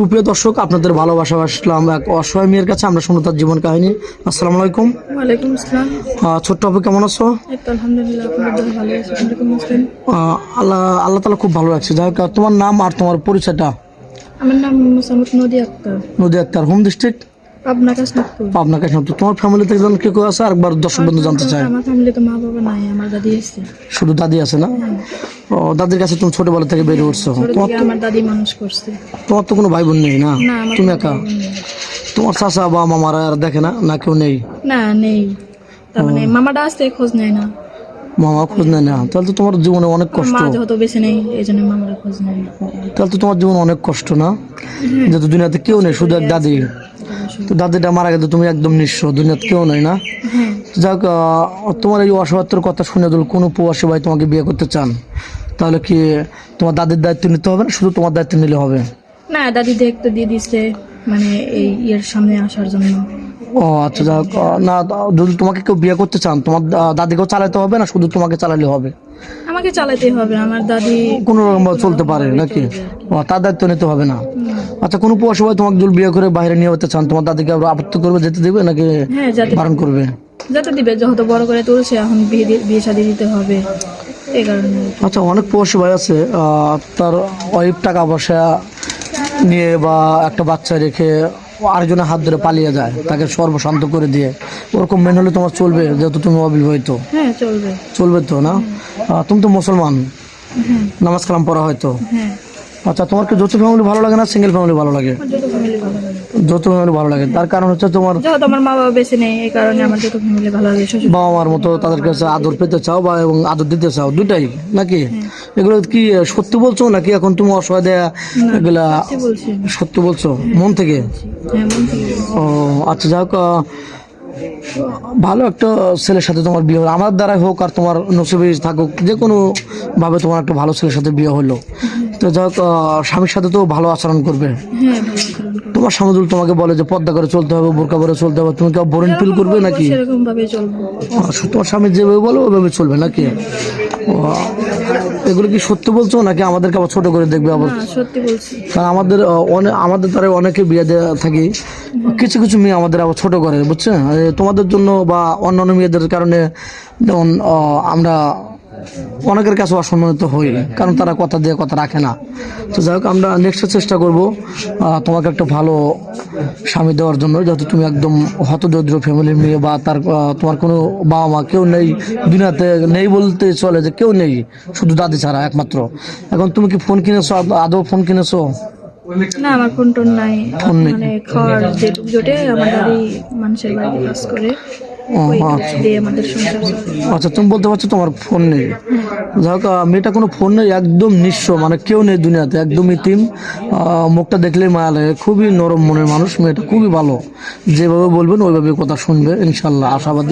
সুপ্রিয় দর্শক আপনাদের ভালোবাসা আসলাম এক অসহায় মেয়ের কাছে আমরা শুনব তার জীবন কাহিনী। আসসালামু আলাইকুম। ওয়ালাইকুম আসসালাম। ছোট্ট আপু কেমন আছো? আলহামদুলিল্লাহ আল্লাহ আল্লাহ তালা খুব ভালো লাগছে যাই হোক তোমার নাম আর তোমার পরিচয়টা? আমার নাম Mosammat Nodi Akter. Nodi Akter home district? Pabna Kashnathpur Pabna কাছে তোমার ফ্যামিলি থেকে জন কে কেউ আছে আরেকবার দর্শক বন্ধু জানতে চায় আমার ফ্যামিলি মা বাবা নাই আমার দাদি আছে। শুধু দাদি আছে না? ও দাদির কাছে তুমি ছোটবেলা থেকে বেড়ে উঠছো। তোমার আমার দাদি মানুষ করছে। তোমার তো কোনো ভাই বোন নেই না? তুমি একা। তোমার চাচা বা মামারা আর দেখে না? না কেউ নেই? না নেই। তার মানে মামাটা আসতে খোঁজ নেয় না। মামা খোঁজ নেয় না? তাহলে তো তোমার জীবনে অনেক কষ্ট। মা যেহেতু বেশি নেই এই জন্য মামারা খোঁজ নেয় না। তাহলে তো তোমার জীবন অনেক কষ্ট না? যেহেতু দুনিয়াতে কেউ নেই শুধু এক দাদি। তো দাদিটা মারা গেছে তুমি একদম নিঃস্ব দুনিয়াতে কেউ নয় না? হ্যাঁ। যাক তোমার এই অসহায়ত্বর কথা শুনে যদি কোনো প্রবাসী ভাই তোমাকে বিয়ে করতে চান তাহলে কি তোমার দাদির দায়িত্ব নিতে হবে না? শুধু তোমার দায়িত্ব নিলে হবে? না দাদি দেখতে দিয়ে দিচ্ছে মানে এই ইয়ের সামনে আসার জন্য। ও আচ্ছা যাক না যদি তোমাকে কেউ বিয়ে করতে চান তোমার দাদিকেও চালাতে হবে না শুধু তোমাকে চালালে হবে? আমাকে চালাতেই হবে আমার দাদি কোনো রকম চলতে পারে নাকি? ও তার দায়িত্ব নিতে হবে না? আচ্ছা কোনো প্রবাসী ভাই তোমাকে যদি বিয়ে করে বাইরে নিয়ে যেতে চান তোমার দাদিকে আবার আপত্তি করবে যেতে দেবে নাকি হ্যাঁ বারণ করবে? যাতে দিবে যেহেতু বড় করে তুলছে এখন বিয়ে বিয়ে শাদি দিতে হবে। এই কারণে। আচ্ছা অনেক প্রবাসী ভাই আছে তার ওয়াইফ টাকা পয়সা নিয়ে বা একটা বাচ্চা রেখে আরেকজনের হাত ধরে পালিয়ে যায় তাকে সর্বশান্ত করে দিয়ে। ওরকম মেন হলে তোমার চলবে যেহেতু তুমি অবিবাহিত। হ্যাঁ চলবে। চলবে তো না? তুমি তো মুসলমান। নামাজ কালাম পড়া হয়তো হ্যাঁ। আচ্ছা তোমার কি যৌথ ফ্যামিলি ভালো লাগে না সিঙ্গেল ফ্যামিলি ভালো লাগে? যৌথ ফ্যামিলি ভালো লাগে। তার কারণ হচ্ছে তোমার যেহেতু আমার মা বাবা বেশি নেই এই কারণে আমার যত ফ্যামিলি ভালো লাগে বাবা মার মতো তাদের কাছে আদর পেতে চাও বা এবং আদর দিতে চাও দুটাই নাকি? এগুলো কি সত্যি বলছো নাকি এখন তুমি অসহায় দেয়া এগুলা সত্যি বলছো মন থেকে? হ্যাঁ। ও আচ্ছা যাক ভালো একটা ছেলের সাথে তোমার বিয়ে হলো। আমার দ্বারাই হোক আর তোমার নসিবে থাকুক যে কোনো ভাবে তোমার একটা ভালো ছেলের সাথে বিয়ে হলো। তো যাক আহ, স্বামীর সাথে তো ভালো আচরণ করবে। হ্যাঁ। তোমার স্বামী তোমাকে বলে যে পদ্মা করে চলতে হবে বোরকা করে চলতে হবে তুমি কেউ বোরিং ফিল করবে নাকি? আচ্ছা, তোমার স্বামী যেভাবে বলো ওইভাবে চলবে নাকি? এগুলো কি সত্য বলছো নাকি আমাদেরকে আবার ছোট করে দেখবে আবার? সত্যি বলছি। কারণ আমাদের অনেক আমাদের তারা অনেকে বিয়ে দেওয়া থাকি। কিছু কিছু মেয়ে আমাদের আবার ছোট করে বুঝছে তোমাদের জন্য বা অন্যান্য মেয়েদের কারণে যেমন আহ, আমরা অনেকের কাছে অসম্মানিত হই কারণ তারা কথা দিয়ে কথা রাখে না। তো যাই হোক আমরা নেক্সট চেষ্টা করব তোমাকে একটা ভালো স্বামী দেওয়ার জন্য যেহেতু তুমি একদম হতদরিদ্র ফ্যামিলির মেয়ে বা তার তোমার কোনো বাবা মা কেউ নেই দুনিয়াতে নেই বলতে চলে যে কেউ নেই শুধু দাদি ছাড়া একমাত্র। এখন তুমি কি ফোন কিনেছো? আদৌ ফোন কিনেছো? না আমার ফোন টোন নাই। মানে খাওয়ার যেটুকু জোটে আমার দাদি মানুষের বাড়িতে কাজ করে। আচ্ছা। আচ্ছা তুমি বলতে পারছ তোমার ফোন নেই। যাক মেয়েটা কোনো ফোন নেই একদম নিঃস্ব মানে কেউ নেই দুনিয়াতে একদম ইতিম মুখটা দেখলেই মায়া লাগে খুবই নরম মনের মানুষ মেয়েটা খুবই ভালো। যেভাবে বলবেন ওইভাবে কথা শুনবে ইনশাল্লাহ আশাবাদী।